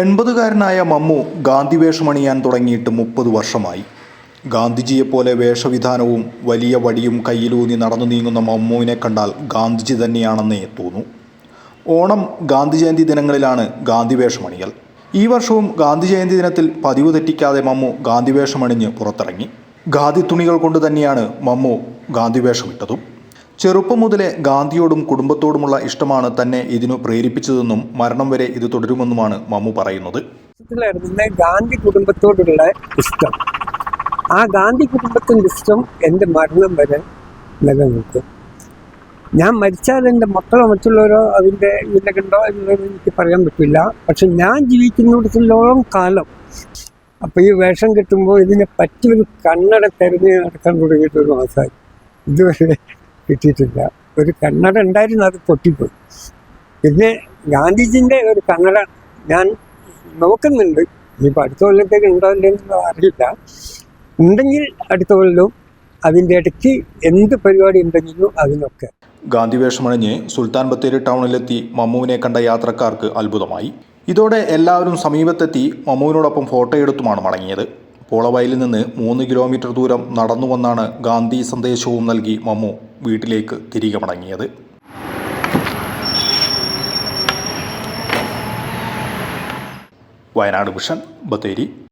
എൺപതുകാരനായ മമ്മു ഗാന്ധി വേഷമണിയാൻ തുടങ്ങിയിട്ട് മുപ്പത് വർഷമായി. ഗാന്ധിജിയെപ്പോലെ വേഷവിധാനവും വലിയ വടിയും കയ്യിലൂന്നി നടന്നു നീങ്ങുന്ന മമ്മുവിനെ കണ്ടാൽ ഗാന്ധിജി തന്നെയാണെന്നേ തോന്നൂ. ഓണം ഗാന്ധി ജയന്തി ദിനങ്ങളിലാണ് ഗാന്ധി വേഷമണിയൽ. ഈ വർഷവും ഗാന്ധി ജയന്തി ദിനത്തിൽ പതിവ് തെറ്റിക്കാതെ മമ്മു ഗാന്ധി വേഷമണിഞ്ഞ് പുറത്തിറങ്ങി. ഖാദി തുണികൾ കൊണ്ട് തന്നെയാണ് മമ്മു ഗാന്ധി വേഷമിട്ടതും. ചെറുപ്പം മുതലേ ഗാന്ധിയോടും കുടുംബത്തോടുമുള്ള ഇഷ്ടമാണ് തന്നെ ഇതിനു പ്രേരിപ്പിച്ചതെന്നും മരണം വരെ ഇത് തുടരുമെന്നുമാണ് മമ്മു പറയുന്നത്. ഗാന്ധി കുടുംബത്തോടുള്ള ഇഷ്ടം. ആ ഗാന്ധി കുടുംബത്തിന്റെ ഇഷ്ടം എന്റെ മരണം വരെ നിലനിൽക്കും. ഞാൻ മരിച്ചാൽ എന്റെ മക്കളോ മറ്റുള്ളവരോ അതിന്റെ ഇതിലൊക്കെയുണ്ടോ എന്നുള്ളത് എനിക്ക് പറയാൻ പറ്റില്ല. പക്ഷെ ഞാൻ ജീവിക്കുന്നിടത്തോളം കാലം അപ്പോൾ ഈ വേഷം കിട്ടുമ്പോൾ ഇതിനെ പറ്റിയൊരു കണ്ണട തെരഞ്ഞെടുക്കാൻ നടക്കാൻ തുടങ്ങിയിട്ട് ഒരു മാസമായി. ഇതുവരെ കിട്ടിയിട്ടില്ല. ഒരു കണ്ണട ഉണ്ടായിരുന്നു അത് പൊട്ടിപ്പോയി. പിന്നെ ഗാന്ധിജിന്റെ ഒരു കണ്ണട ഞാൻ നോക്കുന്നുണ്ട്. ഇനിയിപ്പോൾ അടുത്ത കൊല്ലത്തേക്ക് ഉണ്ടോ ഇല്ലെന്ന് അറിയില്ല. ഉണ്ടെങ്കിൽ അടുത്ത കൊല്ലവും അതിന്റെ ഇടയ്ക്ക് എന്ത് പരിപാടി ഉണ്ടെങ്കിലും അതിനൊക്കെ. ഗാന്ധി വേഷമണിഞ്ഞ് സുൽത്താൻ ബത്തേരി ടൗണിലെത്തി മമ്മുവിനെ കണ്ട യാത്രക്കാർക്ക് അത്ഭുതമായി. ഇതോടെ എല്ലാവരും സമീപത്തെത്തി മമ്മുവിനോടൊപ്പം ഫോട്ടോയെടുത്തുമാണ് മടങ്ങിയത്. പോളവയലിൽ നിന്ന് മൂന്ന് കിലോമീറ്റർ ദൂരം നടന്നു വന്നാണ് ഗാന്ധി സന്ദേശവും നൽകി മമ്മു. വീട്ടിലേക്ക് തിരികെ മടങ്ങിയത്. വയനാട് മിഷൻ ബത്തേരി.